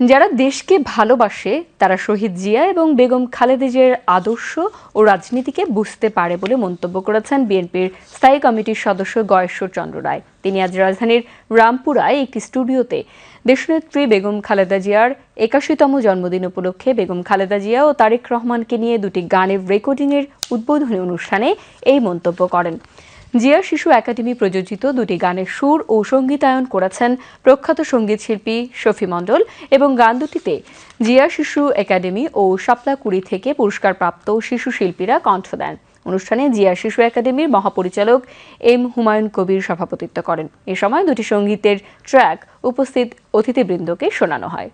যারা দেশকে ভালোবাসে, তারা শহীদ জিয়া এবং বেগম খালেদা জিয়ার আদর্শ ও রাজনীতিকে বুঝতে পারে বলে মন্তব্য করেছেন বিএনপির স্থায়ী কমিটির সদস্য গয়েশ্বর চন্দ্র রায়। তিনি আজ রাজধানীর রামপুরায় একটি স্টুডিওতে দেশনেত্রী বেগম খালেদা জিয়ার একাশিতম জন্মদিন উপলক্ষে বেগম খালেদা জিয়া ও তারেক রহমানকে নিয়ে দুটি গানের রেকর্ডিংয়ের উদ্বোধনী অনুষ্ঠানে এই মন্তব্য করেন। জিয়া শিশু একাডেমি প্রযোজিত দুটি গানের সুর ও সঙ্গীতায়ন করেছেন প্রখ্যাত সংগীত শিল্পী শফি মণ্ডল এবং গান দুটিতে জিয়া শিশু একাডেমি ও শাপলাকুড়ি থেকে পুরস্কারপ্রাপ্ত শিশু শিল্পীরা কণ্ঠ দেন। অনুষ্ঠানে জিয়া শিশু একাডেমির মহাপরিচালক এম হুমায়ুন কবির সভাপতিত্ব করেন। এ সময় দুটি সঙ্গীতের ট্র্যাক উপস্থিত অতিথিবৃন্দকে শোনানো হয়।